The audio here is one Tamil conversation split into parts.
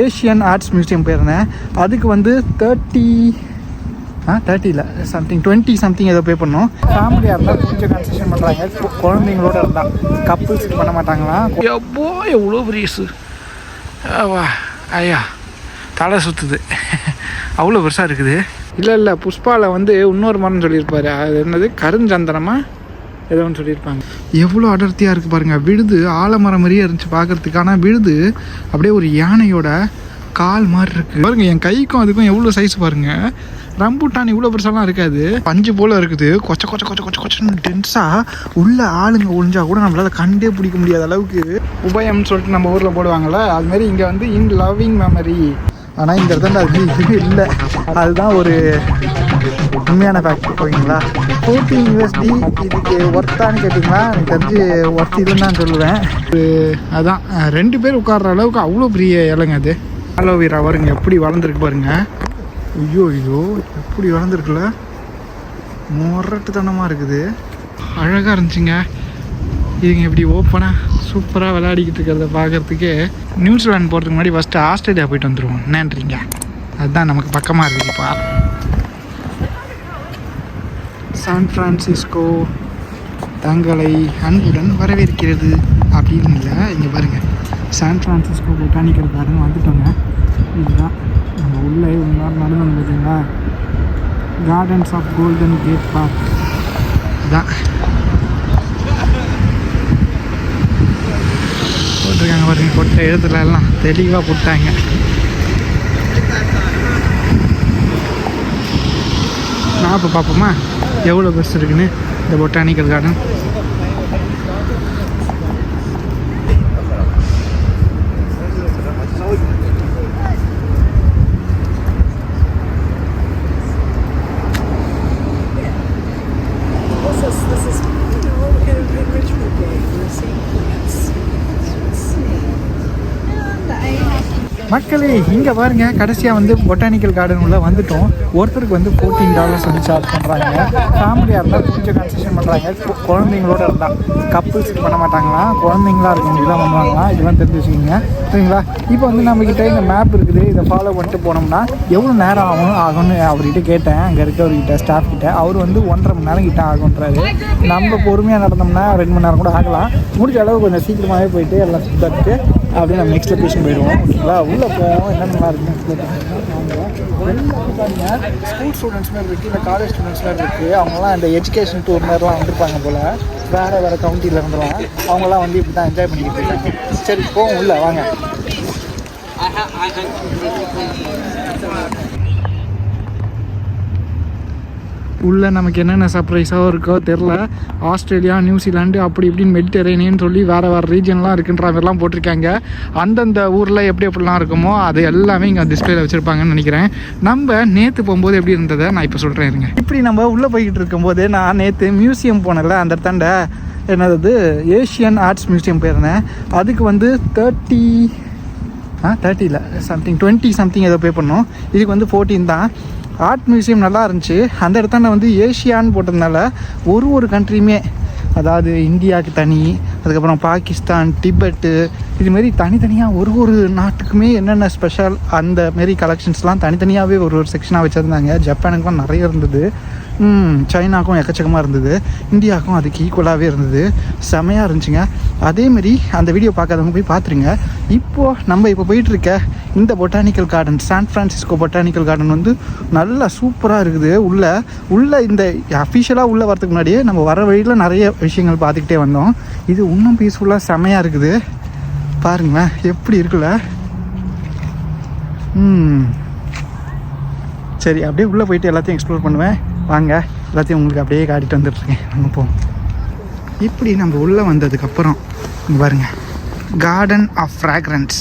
ஏஷியன் ஆர்ட்ஸ் மியூசியம் போயிருந்தேன். அதுக்கு வந்து தேர்ட்டி ஆ தேர்ட்டியில் சம்திங் டுவெண்ட்டி சம்திங் ஏதோ பே பண்ணோம். ஃபேமிலியாக இருந்தால் கொஞ்சம் கன்செஷன் பண்ணுறாங்க குழந்தைங்களோட இருந்தால் கப்புள்ஸ்க்கு பண்ண மாட்டாங்களா? எப்போ எவ்வளோ பெரியசு வா ஐயா தலை சுற்றுது அவ்வளோ பெருசாக இருக்குது. இல்லை இல்லை புஷ்பாவில் வந்து இன்னொரு மரம் சொல்லியிருப்பாரு. அது என்னது? கருஞ்சந்தனமா ஏதோ ஒன்று சொல்லியிருப்பாங்க. எவ்வளோ அடர்த்தியாக இருக்குது பாருங்கள் விழுது ஆலமரம் மாதிரியே இருந்துச்சு பார்க்குறதுக்கு ஆனால் விழுது அப்படியே ஒரு யானையோட கால் மாதிரி இருக்குது பாருங்கள் என் கைக்கும் அதுக்கும் எவ்வளோ சைஸ் பாருங்கள் ரம்பூட்டான் இவ்வளோ பெருசாலாம் இருக்காது. பஞ்சு போல் இருக்குது. கொச்ச கொச்ச கொச்ச கொச்ச கொச்சன்னு டென்ஸாக உள்ளே ஆளுங்க ஒழிஞ்சா கூட நம்மளால் கண்டே பிடிக்க முடியாத அளவுக்கு உபயம்னு சொல்லிட்டு நம்ம ஊரில் போடுவாங்கள்ல அதுமாரி இங்கே வந்து இன் லவ்விங் மெமரி ஆனால் இந்த இடத்துல அது இதுவே இல்லை. அதுதான் ஒரு உண்மையான ஃபேக்ட் ஓகேங்களா ஃபோர்டீன் யூஎஸ்டி இதுக்கு ஒர்த்தான்னு கேட்டிங்களா? எனக்கு தெரிஞ்சு ஒர்த் இதுன்னு தான் சொல்லுவேன். ஒரு அதான் ரெண்டு பேர் உட்கார்ற அளவுக்கு அவ்வளோ பெரிய இலைங்க அது. ஆலோவேரா வருங்க எப்படி வளர்ந்துருக்கு பாருங்க. ஐயோ ஐயோ எப்படி வளர்ந்துருக்குல்ல? முரட்டுத்தனமாக இருக்குது. அழகாக இருந்துச்சுங்க. இதுங்க இப்படி ஓப்பனாக சூப்பராக விளையாடிக்கிட்டு இருக்கிறத பார்க்கறதுக்கே நியூசிலாந்து போகிறதுக்கு முன்னாடி ஃபஸ்ட்டு ஆஸ்திரேலியா போயிட்டு வந்துடுவோம் என்னன்றீங்க அதுதான் நமக்கு பக்கமாக இருக்குது இப்போ. சான் ஃப்ரான்சிஸ்கோ தங்களை அன்புடன் வரவேற்கிறது. அப்படின்னு இல்லை. இங்கே பாருங்கள் சான் ஃப்ரான்சிஸ்கோ பொட்டானிக்கல் கார்டன் வந்துட்டோங்க. இதுதான் நம்ம உள்ளே ஒரு நாள் நடந்தோம் பார்த்தீங்களா? Gardens of Golden Gate Park இதான். போட்டிருக்காங்க பாருங்க. கொட்டை இடத்துல எல்லாம் தெளிவாக போட்டாங்க. நான் இப்போ பார்ப்போமா? எவ்வளோ பெருசு இருக்குன்னு? இந்த பொட்டானிக்கல் கார்டன் மக்களே இங்கே பாருங்க கடைசியாக வந்து பொட்டானிக்கல் கார்டன் உள்ள வந்துட்டோம். ஒருத்தருக்கு வந்து ஃபோர்டீன் டாலர்ஸ் வந்து சார்ஜ் பண்ணுறாங்க ஃபேமிலியாக இருந்தால் கொஞ்சம் கன்செஷன் பண்ணுறாங்க குழந்தைங்களோட இருந்தால் கப்புள்ஸ்க்கு பண்ண மாட்டாங்களா? குழந்தைங்களா இருக்கவங்களுக்குலாம் பண்ணுவாங்களா? இதெல்லாம் தெரிஞ்சு வச்சுக்கோங்க. சரிங்களா? இப்போ வந்து நம்மக்கிட்ட இந்த மேப் இருக்குது. இதை ஃபாலோ பண்ணிட்டு போனோம்னா எவ்வளோ நேரம் ஆகும் ஆகும்னு அவர்கிட்ட கேட்டேன். அங்கே இருக்கவர்கிட்ட ஸ்டாஃப் கிட்ட. அவர் வந்து ஒன்றரை மணி நேரம் கிட்ட ஆகுன்றாரு நம்ம பொறுமையாக நடந்தோம்னா ரெண்டு மணி நேரம் கூட ஆகலாம். முடிஞ்ச அளவு கொஞ்சம் சீக்கிரமாகவே போயிட்டு எல்லாம் சுற்றி அப்படியே நம்ம நெக்ஸ்ட் லொக்கேஷன் போயிடுவோம். ஓகேங்களா உள்ளே போவோம். என்னென்னலாம் இருக்குன்னு ஸ்கூல் ஸ்டூடெண்ட்ஸ் மாதிரி இருக்குது இல்லை காலேஜ் ஸ்டூடெண்ட்ஸ் மாதிரி இருக்குது அவங்களாம் இந்த எஜுகேஷன் டூர் மாதிரிலாம் வந்திருப்பாங்க போல். வேறு வேறு கவுண்டியில் இருந்துலாம். அவங்களாம் வந்து இப்படி தான் என்ஜாய் பண்ணிக்கிட்டு இருக்காங்க. சரி போவோம் உள்ள வாங்க. உள்ளே நமக்கு என்னென்ன சர்ப்ரைஸாக இருக்கோ தெரில ஆஸ்திரேலியா நியூசிலாண்டு அப்படி இப்படின்னு மெடிட்டரேனியன் சொல்லி வேறு வேறு ரீஜன்லாம் இருக்குன்ற மாதிரிலாம் போட்டிருக்காங்க. அந்தந்த ஊரில் எப்படி எப்படிலாம் இருக்குமோ அது எல்லாமே இங்கே டிஸ்பிளேல வச்சுருப்பாங்கன்னு நினைக்கிறேன். நம்ம நேற்று போகும்போது எப்படி இருந்ததை நான் இப்போ சொல்கிறேன் இருங்க. இப்படி நம்ம உள்ளே போய்கிட்டு இருக்கும்போது நான் நேற்று மியூசியம் போனேன்ல அந்த இடத்தாண்ட என்னது ஏஷியன் ஆர்ட்ஸ் மியூசியம் போயிருந்தேன். அதுக்கு வந்து தேர்ட்டி ஆ தேர்ட்டியில் சம்திங் டுவெண்ட்டி சம்திங் ஏதோ பே பண்ணோம். இதுக்கு வந்து ஃபோர்டீன் தான். ஆர்ட் மியூசியம் நல்லா இருந்துச்சு அந்த இடத்தாண்ட வந்து ஏஷியான்னு போட்டதுனால ஒரு ஒரு கண்ட்ரியுமே அதாவது இந்தியாவுக்கு தனி அதுக்கப்புறம் பாகிஸ்தான் டிபெட்டு இதுமாரி தனித்தனியாக ஒரு ஒரு நாட்டுக்குமே என்னென்ன ஸ்பெஷல் அந்த மாரி கலெக்ஷன்ஸ்லாம் தனித்தனியாகவே ஒரு ஒரு செக்ஷனாக வச்சுருந்தாங்க. ஜப்பானுக்குலாம் நிறைய இருந்தது. சைனாக்கும் எக்கச்சக்கமாக இருந்தது. இந்தியாவுக்கும் அதுக்கு ஈக்குவலாகவே இருந்தது. செமையாக இருந்துச்சுங்க. அதேமாரி அந்த வீடியோ பார்க்காதவங்க போய் பார்த்துருங்க. இப்போது நம்ம இப்போ போயிட்டுருக்க இந்த botanical garden San Francisco botanical garden வந்து நல்லா சூப்பராக இருக்குது. உள்ளே உள்ளே இந்த அஃபிஷியலாக உள்ளே வரதுக்கு முன்னாடியே நம்ம வர வழியில் நிறைய விஷயங்கள் பார்த்துக்கிட்டே வந்தோம். இது இன்னும் பீஸ்ஃபுல்லாக செமையாக இருக்குது. பாருங்களேன் எப்படி இருக்குல்ல? ம். சரி அப்படியே உள்ளே போயிட்டு எல்லாத்தையும் எக்ஸ்ப்ளோர் பண்ணுவேன். வாங்க எல்லாத்தையும் உங்களுக்கு அப்படியே காட்டிட்டு வந்துட்டுருக்கேன் வாங்க போவோம் இப்படி நம்ம உள்ளே வந்ததுக்கப்புறம் இங்கே பாருங்க. கார்டன் ஆஃப் ஃப்ராக்ரன்ஸ்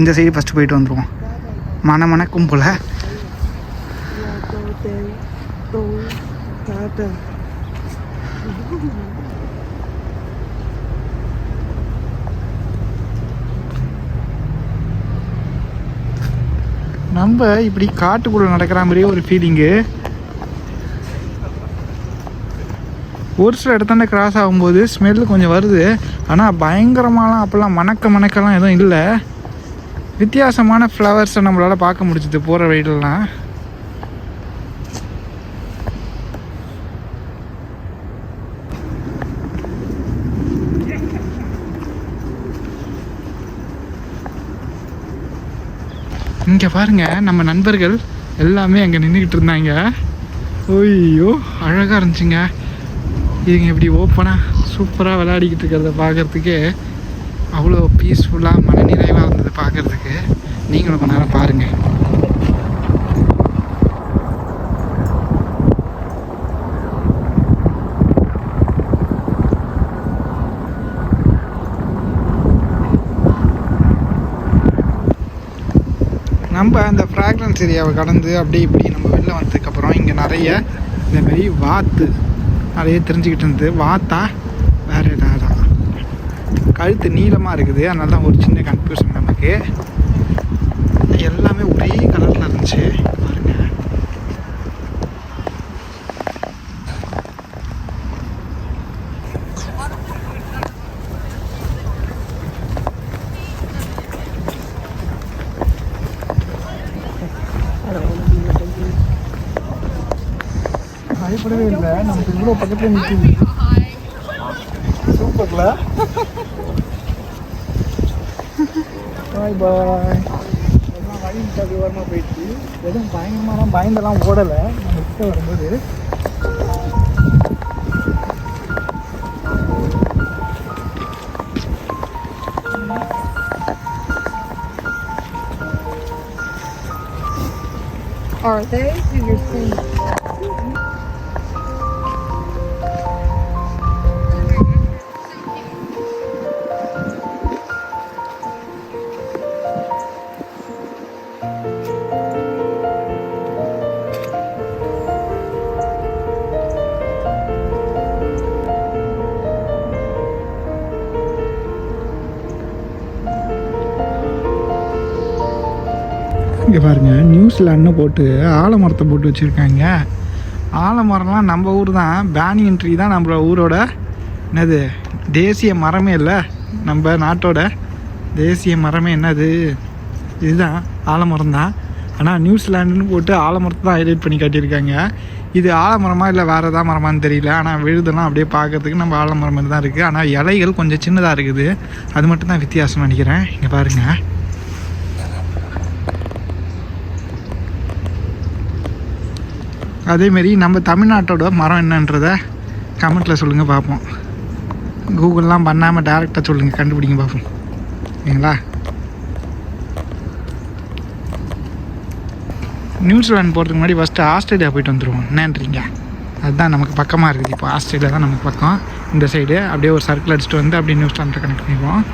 இந்த சைடு ஃபஸ்ட்டு போயிட்டு வந்துடுவோம் மணமணக்கும் போல். நம்ம இப்படி காட்டுக்குள்ளே நடக்கிற மாதிரியே ஒரு ஃபீலிங்கு ஒரு சில இடத்தாண்ட கிராஸ் ஆகும்போது ஸ்மெல் கொஞ்சம் வருது. ஆனால் பயங்கரமாலாம் அப்போல்லாம் மணக்க மணக்கெல்லாம் எதுவும் இல்லை. வித்தியாசமான ஃப்ளவர்ஸை நம்மளால் பார்க்க முடிஞ்சுது போகிற வழியிலலாம். இங்கே பாருங்கள் நம்ம நண்பர்கள் எல்லாமே அங்கே நின்றுக்கிட்டு இருந்தாங்க. ஓய்யோ அழகாக இருந்துச்சுங்க. இதுங்க இப்படி ஓப்பனாக சூப்பராக விளையாடிக்கிட்டு இருக்கிறத பார்க்குறதுக்கு அவ்வளோ பீஸ்ஃபுல்லாக மனநிறைவாக இருந்தது பார்க்குறதுக்கு. நீங்களும் கொஞ்ச நேரம் பாருங்கள் நம்ம அந்த ஃப்ராக்ரன்ஸ் ஏரியாவை கடந்து அப்படியே இப்படி நம்ம வெளில வந்ததுக்கப்புறம் இங்கே நிறைய இந்த மாதிரி வாத்து. நிறைய தெரிஞ்சுக்கிட்டு இருந்தது. வாத்தா வேறு ஏதாவது கழுத்து நீளமாக இருக்குது. அதனால தான் ஒரு சின்ன கன்ஃபியூஷன் நமக்கு. எல்லாமே ஒரே கலரில் இருந்துச்சு பாருங்க பயப்படவே இல்லை நமக்கு இவ்வளோ பக்கத்தில் நிற்குது சூப்பர்ல. பாய் பாய். எல்லாம் வழி ஓரமாக போயிடுச்சு. எதுவும் பயங்கரமாக பயந்தெல்லாம் ஓடலை. நம்ம கிட்ட வரும்போது. Are they? Who you're seeing? நியூசிலாண்டுன்னு போட்டு ஆலமரத்தை போட்டு வச்சுருக்காங்க. ஆலமரம்லாம் நம்ம ஊர் தான். பேனியன் ட்ரீ தான் நம்ம ஊரோட என்னது? தேசிய மரமே இல்லை. நம்ம நாட்டோட தேசிய மரமே என்னது? இதுதான். ஆலமரம் தான். ஆனால் நியூசிலாண்டுன்னு போட்டு ஆலமரத்தை தான் ஹைலைட் பண்ணி காட்டியிருக்காங்க. இது ஆலமரமாக இல்லை வேறு எதாவது மரமான்னு தெரியல. ஆனால் விழுதெல்லாம் அப்படியே பார்க்கறதுக்கு நம்ம ஆலமரம் மாதிரி தான் இருக்குது ஆனால் இலைகள் கொஞ்சம் சின்னதாக இருக்குது. அது மட்டும் தான் வித்தியாசம் நினைக்கிறேன். இங்கே பாருங்கள் அதேமாரி நம்ம தமிழ்நாட்டோட மரம் என்னன்றதை கமெண்ட்டில் சொல்லுங்கள் பார்ப்போம். கூகுள்லாம் பண்ணாமல் டேரெக்டாக சொல்லுங்கள் கண்டுபிடிங்க பார்ப்போம். ஓகேங்களா நியூசிலாந்து போகிறதுக்கு முன்னாடி ஃபஸ்ட்டு ஆஸ்திரேலியா போயிட்டு வந்துடுவோம் என்னன்றீங்க அதுதான் நமக்கு பக்கமாக இருக்குது. இப்போ ஆஸ்திரேலியா தான் நமக்கு பக்கம். இந்த சைடு அப்படியே ஒரு சர்க்கிள் அடிச்சுட்டு வந்து அப்படியே நியூசிலாண்டில் கனெக்ட் பண்ணிடுவோம்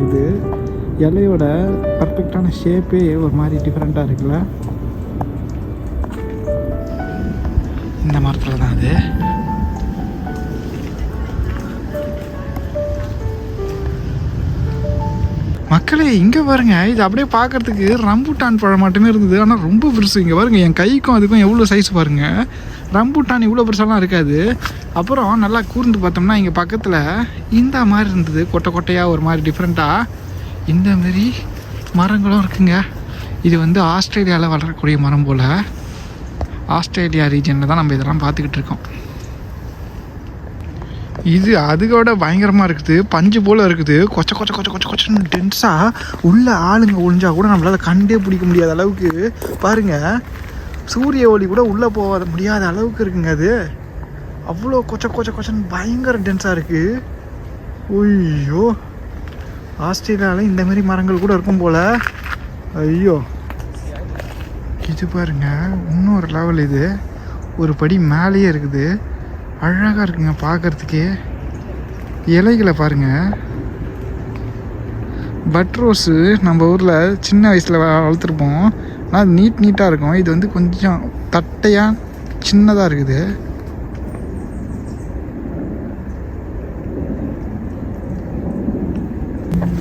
இருக்குது இலையோட பர்ஃபெக்டான ஷேப்பே ஒரு மாதிரி டிஃப்ரெண்ட்டாக இருக்குல்ல? இந்த மரத்தில் தான் அது. மக்களே இங்கே பாருங்க. இது அப்படியே பார்க்கறதுக்கு ரம்பூட்டான் பழம் மட்டுமே இருந்தது. ஆனால் ரொம்ப பெருசு இங்கே பாருங்க. என் கைக்கும் அதுக்கும் எவ்வளோ சைஸ் பாருங்கள் ரம்பூட்டான் இவ்வளோ பெருசாலாம் இருக்காது. அப்புறம் நல்லா கூர்ந்து பார்த்தோம்னா இங்கே பக்கத்தில் இந்த மாதிரி இருந்தது. கொட்டை கொட்டையாக ஒரு மாதிரி டிஃப்ரெண்ட்டாக இந்த மாதிரி மரங்களும் இருக்குங்க. இது வந்து ஆஸ்திரேலியாவில் வளரக்கூடிய மரம் போல். ஆஸ்திரேலியா ரீஜனில் தான் நம்ம இதெல்லாம் பார்த்துக்கிட்டு இருக்கோம். இது அதுகோட பயங்கரமாக இருக்குது. பஞ்சு போல் இருக்குது. கொச்ச கொச்ச கொச்ச கொச்ச கொச்சன்னு டென்ஸாக உள்ள ஆளுங்க ஒழிஞ்சால் கூட நம்மளால் கண்டே பிடிக்க முடியாத அளவுக்கு. பாருங்கள் சூரிய ஒளி கூட உள்ளே போகாத முடியாத அளவுக்கு இருக்குங்க அது. அவ்வளோ கொச்ச கொச்ச கொச்சன்னு பயங்கர டென்ஸாக இருக்குது ஐயோ. ஆஸ்திரேலியாவில் இந்தமாரி மரங்கள் கூட இருக்கும் போல். ஐயோ. இது பாருங்க இன்னொரு லெவல் இது. ஒரு படி மேலேயே இருக்குது. அழகாக இருக்குங்க பார்க்கறதுக்கே இலைகளை பாருங்கள் பட் ரோஸு நம்ம ஊரில் சின்ன வயசில் வளர்த்துருப்போம். ஆனால் அது நீட் நீட்டாக இருக்கும். இது வந்து கொஞ்சம் தட்டையாக சின்னதாக இருக்குது.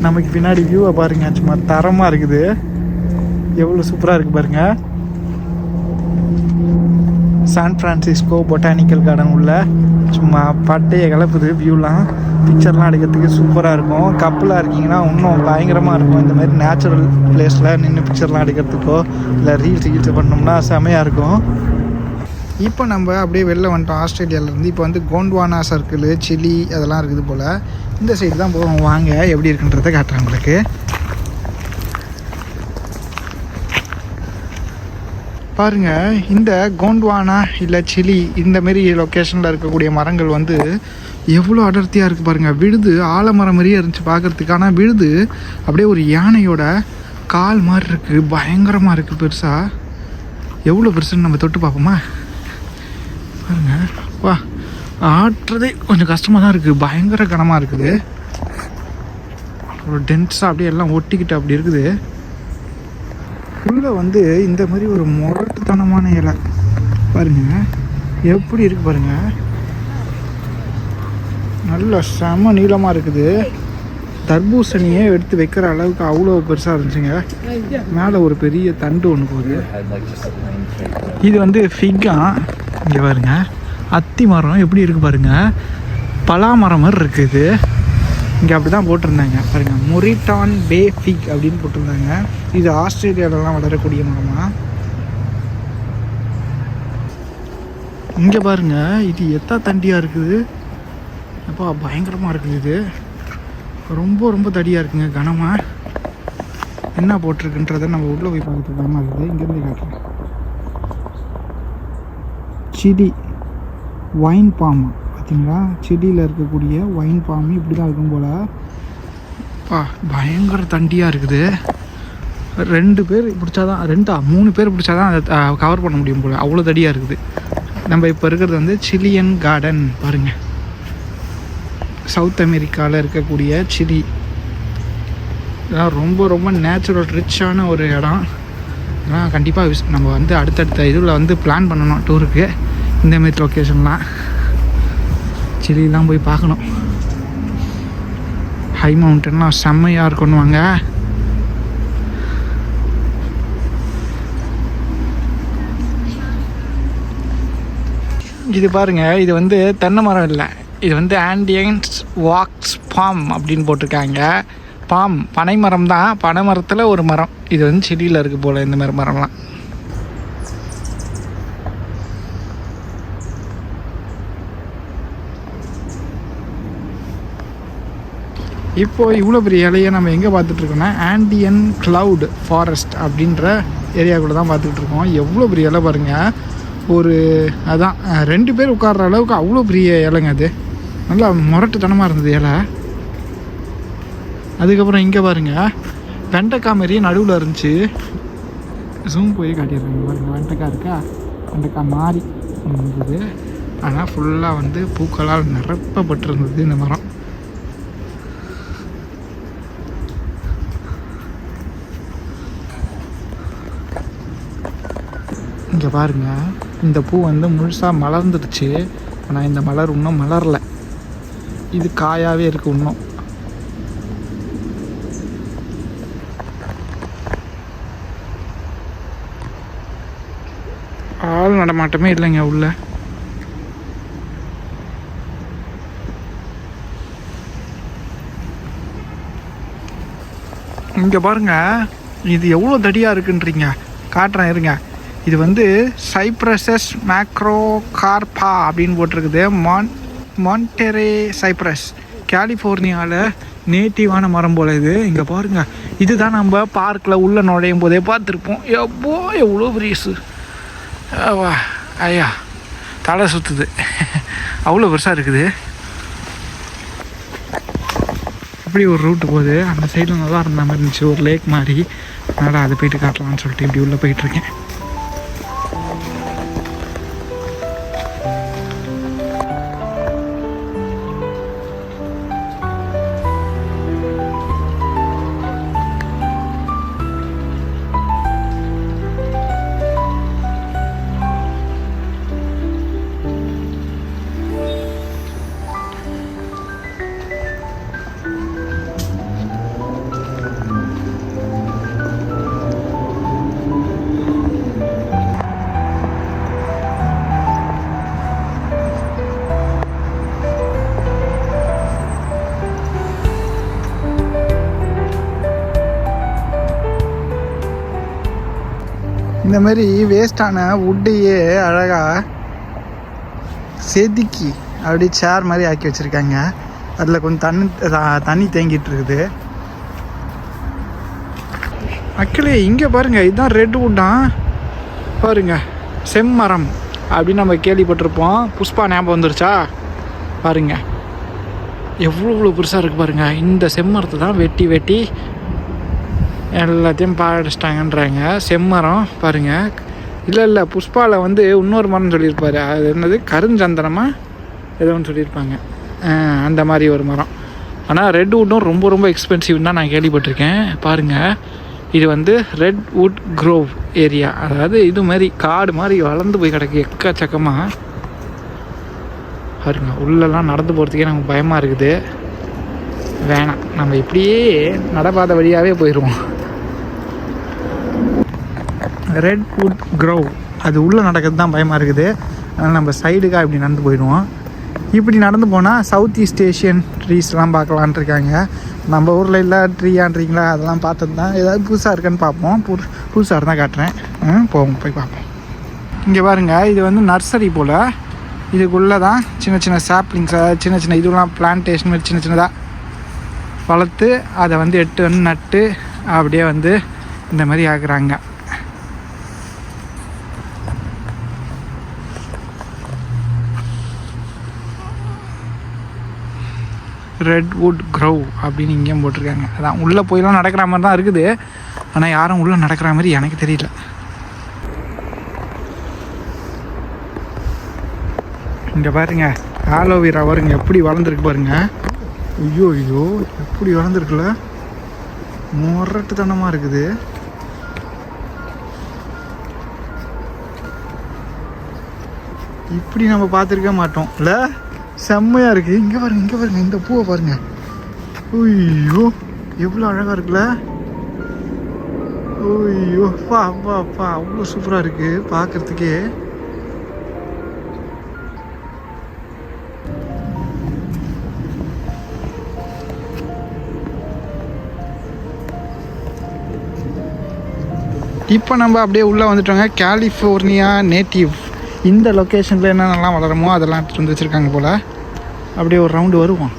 நமக்கு பின்னாடி வியூவை பாருங்க. சும்மா தரமாக இருக்குது. எவ்வளோ சூப்பராக இருக்குது பாருங்க. சான் ஃப்ரான்சிஸ்கோ பொட்டானிக்கல் கார்டன் உள்ள சும்மா பட்டையை கலப்புது வியூலாம் பிக்சர்லாம் எடுக்கிறதுக்கு சூப்பராக இருக்கும். கப்பலாக இருக்கீங்கன்னா இன்னும் பயங்கரமாக இருக்கும். இந்த மாதிரி நேச்சுரல் பிளேஸில் நின்று பிக்சர்லாம் எடுக்கிறதுக்கோ இல்லை ரீல்ஸ் கீல்ஸ் பண்ணோம்னா செமையாக இருக்கும். இப்போ நம்ம அப்படியே வெளில வந்துட்டோம். ஆஸ்திரேலியாவிலேருந்து. இப்போ வந்து கோண்ட்வானா சர்க்கிள் சில்லி அதெல்லாம் இருக்குது போல். இந்த சைடு தான் போவோம். வாங்க எப்படி இருக்குன்றதை காட்டுறேன் உங்களுக்கு. பாருங்க இந்த கோண்ட்வானா இல்லை சிலி இந்த மாரி லொக்கேஷனில் இருக்கக்கூடிய மரங்கள் வந்து எவ்வளோ அடர்த்தியாக இருக்குது பாருங்கள் விழுது ஆலமரம் மாதிரியே இருந்துச்சு பார்க்குறதுக்கு. ஆனால் விழுது அப்படியே ஒரு யானையோட கால் மாதிரி இருக்குது பயங்கரமாக இருக்குது பெருசாக எவ்வளோ பெருசுன்னு நம்ம தொட்டு பார்ப்போமா? பாருங்க. வா ஆட்டுறதே கொஞ்சம் கஷ்டமாக தான் இருக்குது பயங்கர கனமாக இருக்குது. ஒரு டென்ஸாக அப்படியே எல்லாம் ஒட்டிக்கிட்டு அப்படி இருக்குது. உள்ளே வந்து இந்த மாதிரி ஒரு முரட்டுத்தனமான இலை. பாருங்க. எப்படி இருக்கு பாருங்க. நல்ல செம நீளமாக இருக்குது. தர்பூசணியே எடுத்து வைக்கிற அளவுக்கு அவ்வளோ பெருசாக இருந்துச்சுங்க. மேலே ஒரு பெரிய தண்டு ஒன்று போகுது. இது வந்து ஃபிக்கா இங்கே பாருங்க. அத்தி மரம் எப்படி இருக்குது பாருங்க. பலா மரம் மாதிரி இருக்குது இங்கே அப்படி தான் போட்டிருந்தாங்க. பாருங்க. மொரிட்டான் பே ஃபிக் அப்படின்னு போட்டிருந்தாங்க. இது ஆஸ்திரேலியாவிலலாம் வளரக்கூடிய மரமாக இங்கே பாருங்க. இது எத்தா தண்டியாக இருக்குது? அப்பா பயங்கரமாக இருக்குது இது. ரொம்ப ரொம்ப தடியாக இருக்குங்க கனமாக என்ன போட்டிருக்குன்றதை நம்ம உள்ளே போய் பார்க்கறது கனமாக இருக்குது இங்கேருந்து காட்டுறேன் சிடி ஒயின் பாம் பார்த்தீங்களா? செடியில் இருக்கக்கூடிய ஒயின் பாம் இப்படி தான் இருக்கும் போல். பா பயங்கர தண்டியாக இருக்குது. ரெண்டு பேர் பிடிச்சாதான் ரெண்டா? மூணு பேர் பிடிச்சாதான் அதை கவர் பண்ண முடியும் போல். அவ்வளோ தடியாக இருக்குது. நம்ம இப்போ இருக்கிறது வந்து சிலியன் கார்டன் பாருங்கள் சவுத் அமெரிக்காவில் இருக்கக்கூடிய சிலி இதெல்லாம் ரொம்ப ரொம்ப நேச்சுரல் ரிச்சான ஒரு இடம். இதெல்லாம் கண்டிப்பாக விஸ் நம்ம வந்து அடுத்தடுத்த இதில் வந்து பிளான் பண்ணணும் டூருக்கு இந்தமாரி லொக்கேஷன்லாம் சிலிலாம் போய் பார்க்கணும். ஹை மவுண்டன்லாம் செம்மையாக இருக்கணுவாங்க இது பாருங்க இது வந்து தென்னை மரம் இல்லை. இது வந்து ஆண்டியன்ஸ் வாக்ஸ் பாம் அப்படின்னு போட்டிருக்காங்க. பாம் பனை மரம் தான். பனை மரத்தில் ஒரு மரம். இது வந்து செடியில் இருக்குது போல் இந்த மாதிரி மரம்லாம். இப்போது இவ்வளோ பெரிய இலையை நம்ம எங்கே பார்த்துட்ருக்கோம்னா ஆண்டியன் கிளவுட் ஃபாரஸ்ட் அப்படின்ற ஏரியாக்குள்ளே தான் பார்த்துக்கிட்டு இருக்கோம். எவ்வளோ பெரிய இலை பாருங்கள் ஒரு அதான் ரெண்டு பேர் உட்கார்ற அளவுக்கு அவ்வளோ பெரிய இலைங்க அது. நல்லா முரட்டுத்தனமாக இருந்தது இலை. அதுக்கப்புறம் இங்கே பாருங்க. வெண்டைக்காய் மாதிரியே நடுவில் இருந்துச்சு. ஜூம் போய் காட்டிடுறாங்க பாருங்கள் வெண்டைக்காய் இருக்கா? வெண்டைக்காய் மாறி இருந்தது. ஆனால் ஃபுல்லாக வந்து பூக்களால் நிரப்பப்பட்டிருந்தது இந்த மரம். இங்கே பாருங்க இந்த பூ வந்து முழுசாக மலர்ந்துடுச்சு. ஆனால் இந்த மலர் இன்னும் மலரல. இது காயாகவே இருக்கு இன்னும். ஆள் நடமாட்டமே இல்லைங்க உள்ள. இங்கே பாருங்க இது எவ்வளோ தடியாக இருக்குன்றீங்க. காட்டுறேன் இருங்க. இது வந்து சைப்ரஸஸ் மேக்ரோ கார்பா அப்படின்னு போட்டிருக்குது. மான் மான்டெரே சைப்ரஸ் கலிஃபோர்னியாவில் நேட்டிவான மரம் போல இது. இங்கே பாருங்க. இதுதான் நம்ம பார்க்கில் உள்ளே நுழையும் போதே பார்த்துருப்போம். எவ்வளோ எவ்வளோ பெரியசு வா ஐயா தலை சுற்றுது அவ்வளோ பெருசாக இருக்குது. இப்படி ஒரு ரூட்டு போகுது. அந்த சைடில் நல்லா இருந்த மாதிரி இருந்துச்சு. ஒரு லேக் மாதிரி. அதனால் அதை போயிட்டு காட்டலாம்னு சொல்லிட்டு இப்படி உள்ளே போயிட்டுருக்கேன் இந்த மாதிரி வேஸ்டான வுட்டையே அழகாக செதுக்கி அப்படியே சேர் மாதிரி ஆக்கி வச்சுருக்காங்க. அதில் கொஞ்சம் தண்ணி தண்ணி தேங்கிட்டு இருக்குது மக்களே இங்கே பாருங்க இதுதான் ரெட் வுட்டான் பாருங்கள் செம்மரம் அப்படின்னு நம்ம கேள்விப்பட்டிருப்போம். புஷ்பா ஞாபகம் வந்துருச்சா? பாருங்கள் எவ்வளோ எவ்வளோ பெருசாக இருக்குது பாருங்கள் இந்த செம்மரத்தை தான் வெட்டி வெட்டி எல்லாத்தையும் பாடிச்சிட்டாங்கன்றாங்க. செம்மரம் பாருங்க. இல்லை இல்லை புஷ்பாவில் வந்து இன்னொரு மரம் சொல்லியிருப்பார். அது என்னது? கருஞ்சந்தனமாக ஏதோ ஒன்று சொல்லியிருப்பாங்க. அந்த மாதிரி ஒரு மரம். ஆனால் ரெட் வுட்டும் ரொம்ப ரொம்ப எக்ஸ்பென்சிவ் தான் நான் கேள்விப்பட்டிருக்கேன். பாருங்கள் இது வந்து ரெட் வுட் க்ரோவ் ஏரியா அதாவது இது மாதிரி காடு மாதிரி வளர்ந்து போய் கிடக்கு எக்கச்சக்கமாக பாருங்க உள்ளெல்லாம் நடந்து போகிறதுக்கே நமக்கு பயமாக இருக்குது. வேணாம். நம்ம இப்படியே நடப்பாத வழியாகவே போயிடுவோம் ரெட் வுட் க்ரோவ் அது உள்ளே நடக்கிறது தான் பயமாக இருக்குது. அதனால் நம்ம சைடுக்காக இப்படி நடந்து போயிடுவோம். இப்படி நடந்து போனால் சவுத் ஈஸ்ட் ஏஷியன் ட்ரீஸ்லாம் பார்க்கலான் இருக்காங்க. நம்ம ஊரில் இல்லை ட்ரீயான்றீங்களா அதெல்லாம் பார்த்தது தான். ஏதாவது புதுசாக இருக்கான்னு பார்ப்போம். புது புதுசாக இருந்தால் காட்டுறேன். போவோம் போய் பார்ப்போம். இங்கே பாருங்கள் இது வந்து நர்சரி போல். இதுக்குள்ளே தான் சின்ன சின்ன சாப்ளிங்ஸ் அதாவது சின்ன சின்ன இதுலாம் பிளான்டேஷன் மாதிரி சின்ன சின்னதாக வளர்த்து அதை வந்து எட்டு வந்து நட்டு அப்படியே வந்து இந்த மாதிரி ஆக்குறாங்க. ரெட் வுட் க்ரவ் அப்படின்னு இங்கேயும் போட்டிருக்காங்க. அதான் உள்ளே போயெல்லாம் நடக்கிற மாதிரி தான் இருக்குது. ஆனால் யாரும் உள்ளே நடக்கிற மாதிரி எனக்கு தெரியல. இங்கே பாருங்க ஆலோவேரா பாருங்க எப்படி வளர்ந்துருக்கு பாருங்க. ஐயோ ஐயோ எப்படி வளர்ந்துருக்குல்ல? முரட்டுத்தனமாக இருக்குது. இப்படி நம்ம பார்த்துருக்க மாட்டோம். இல்லை? செம்மையாக இருக்குது இங்கே பாருங்க இங்கே பாருங்க இந்த பூவை பாருங்க. ஐயோ எவ்வளோ அழகாக இருக்குல்ல? ஐயோ பா அப்பா அப்பா அவ்வளோ சூப்பராக இருக்குது பார்க்குறதுக்கே இப்போ நம்ம அப்படியே உள்ளே வந்துட்டோங்க. கலிஃபோர்னியா நேட்டிவ் இந்த லொக்கேஷனில் என்னென்னலாம் வளருமோ அதெல்லாம் எடுத்துகிட்டு வந்து வச்சுருக்காங்க போல். அப்படியே ஒரு ரவுண்டு வருவோம்.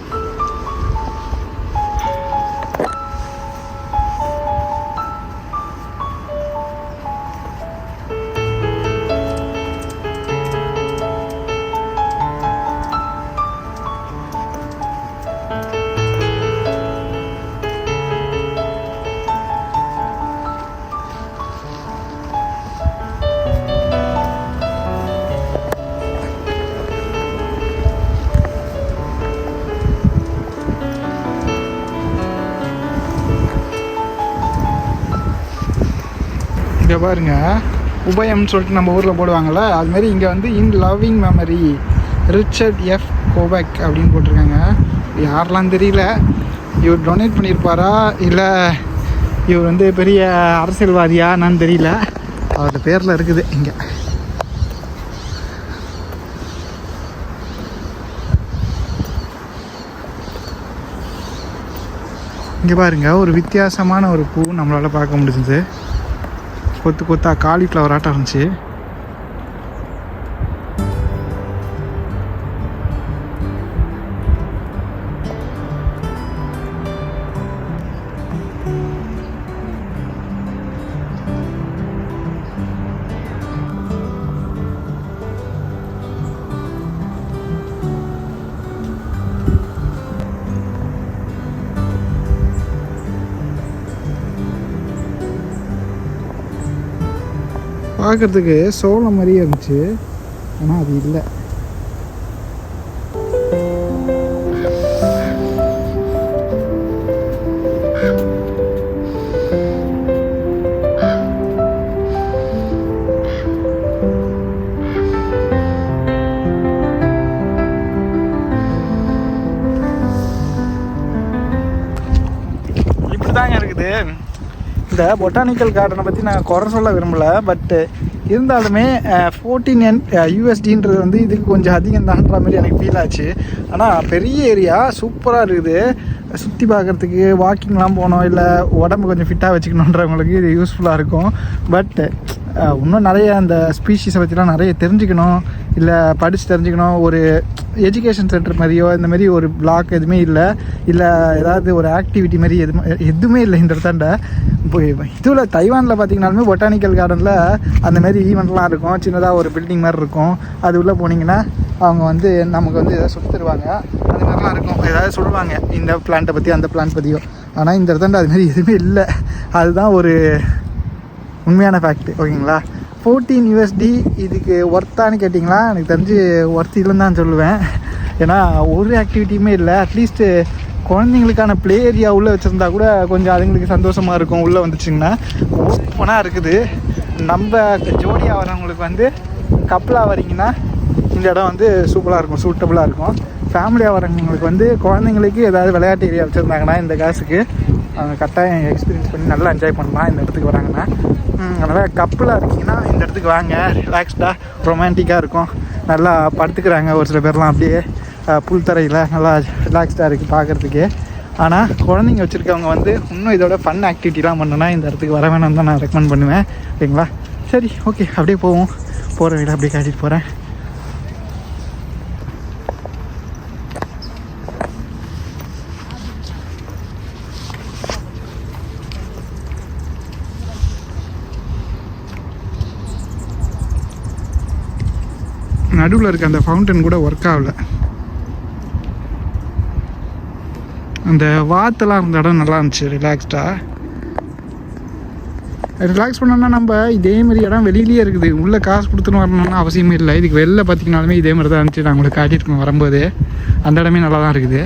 உபயம்னு சொல்லிட்டு நம்ம ஊரில் போடுவாங்கள்ல அதுமாரி இங்கே வந்து in loving memory Richard F Kobeck அப்படின்னு போட்டிருக்காங்க. யாரெல்லாம் தெரியல இவர் டொனேட் பண்ணியிருப்பாரா இல்லை இவர் வந்து பெரிய அரசியல்வாதியா என்னன்னு தெரியல. அவரோட பேரில் இருக்குது இங்கே. இங்கே பாருங்க ஒரு வித்தியாசமான ஒரு பூ நம்மளால் பார்க்க முடிஞ்சுது. கொத்து கொத்தா காலிஃப்ளவர் ஆட்டம் இருந்துச்சு. பார்க்கறதுக்கு சோளம் மாதிரியே இருந்துச்சு. ஆனால் அது இல்லை. இந்த பொட்டானிக்கல் கார்டனை பற்றி நான் குறை சொல்ல விரும்பலை பட்டு இருந்தாலுமே ஃபோர்டீன் என் யூஎஸ்டின்றது வந்து இதுக்கு கொஞ்சம் அதிகம் தான்ற மாதிரி எனக்கு ஃபீல் ஆச்சு. ஆனால் பெரிய ஏரியா சூப்பராக இருக்குது. சுற்றி பார்க்குறதுக்கு வாக்கிங்லாம் போனோம் இல்லை உடம்பு கொஞ்சம் ஃபிட்டாக வச்சுக்கணுன்றவங்களுக்கு இது யூஸ்ஃபுல்லாக இருக்கும். பட் இன்னும் நிறைய அந்த ஸ்பீஷீஸை பற்றிலாம் நிறைய தெரிஞ்சுக்கணும். இல்லை படித்து தெரிஞ்சுக்கணும் ஒரு எஜுகேஷன் சென்டர் மாதிரியோ இந்த மாதிரி ஒரு பிளாக் எதுவுமே இல்லை. இல்லை ஏதாவது ஒரு ஆக்டிவிட்டி மாதிரி எதுவுமே எதுவுமே இல்லை இந்த இடத்தாண்ட இப்போ இதுவில் தைவானில் பார்த்தீங்கனாலுமே பொட்டானிக்கல் கார்டனில் அந்த மாதிரி ஈவெண்ட்லாம் இருக்கும். சின்னதாக ஒரு பில்டிங் மாதிரி இருக்கும். அது உள்ளே போனீங்கன்னா அவங்க வந்து நமக்கு வந்து எதாவது சொல்லி தருவாங்க. அது மாதிரிலாம் இருக்கும். ஏதாவது சொல்லுவாங்க. இந்த பிளான்ட்டை பற்றி அந்த பிளான் பற்றியோ ஆனால் இந்த இடத்தாண்ட அது மாதிரி எதுவுமே இல்லை. அதுதான் ஒரு உண்மையான ஃபேக்ட் ஓகேங்களா? ஃபோர்டீன் யூஎஸ்டி இதுக்கு ஒர்த்தான்னு கேட்டிங்களா? எனக்கு தெரிஞ்சு ஒர்த் இல்லைன்னு தான் சொல்லுவேன். ஏன்னா ஒரு ஆக்டிவிட்டியுமே இல்லை. அட்லீஸ்ட்டு குழந்தைங்களுக்கான ப்ளே ஏரியா உள்ளே வச்சுருந்தா கூட கொஞ்சம் அதுங்களுக்கு சந்தோஷமாக இருக்கும். உள்ளே வந்துச்சுங்கன்னா ஓப்பனாக இருக்குது. நம்ம ஜோடியாக வரவங்களுக்கு வந்து கப்பலாக வரீங்கன்னா இந்த இடம் வந்து சூப்பராக இருக்கும். சூட்டபுளாக இருக்கும். ஃபேமிலியாக வரவங்களுக்கு வந்து குழந்தைங்களுக்கு ஏதாவது விளையாட்டு ஏரியா வச்சுருந்தாங்கன்னா இந்த காசுக்கு அவங்க கட்டாயம் எக்ஸ்பீரியன்ஸ் பண்ணி நல்லா என்ஜாய் பண்ணலாம் இந்த இடத்துக்கு வராங்கன்னா? அதனால் கப்பலாக இருக்கீங்கன்னா இந்த இடத்துக்கு வாங்க ரிலாக்ஸ்டாக ரொமான்டிக்காக இருக்கும். நல்லா படுத்துக்கிறாங்க ஒரு சில பேர்லாம் அப்படியே புல் தரையில் நல்லா ரிலாக்ஸ்டாக இருக்குது பார்க்குறதுக்கு ஆனால் குழந்தைங்க வச்சுருக்கவங்க வந்து இன்னும் இதோட ஃபன் ஆக்டிவிட்டிலாம் பண்ணுன்னா இந்த இடத்துக்கு வர வேணாம்னு தான் நான் ரெக்கமெண்ட் பண்ணுவேன். ஓகேங்களா சரி ஓகே அப்படியே போவோம். போகிற வீடு அப்படியே காட்டிட்டு போகிறேன் நடுவில் இருக்க அந்த ஃபவுண்டன் கூட ஒர்க் ஆகல. அந்த வாத்தெல்லாம் இருந்த இடம் நல்லா இருந்துச்சு ரிலாக்ஸ்டாக ரிலாக்ஸ் பண்ணோன்னா நம்ம இதே மாதிரி இடம் வெளியிலேயே இருக்குது. உள்ளே காசு கொடுத்துன்னு வரணும்னு அவசியமே இல்லை. இதுக்கு வெளில பார்த்தீங்கனாலுமே இதே மாதிரி தான் இருந்துச்சு. நான் உங்களுக்கு காட்டியிருக்கோம் வரும்போது. அந்த இடமே நல்லா தான் இருக்குது.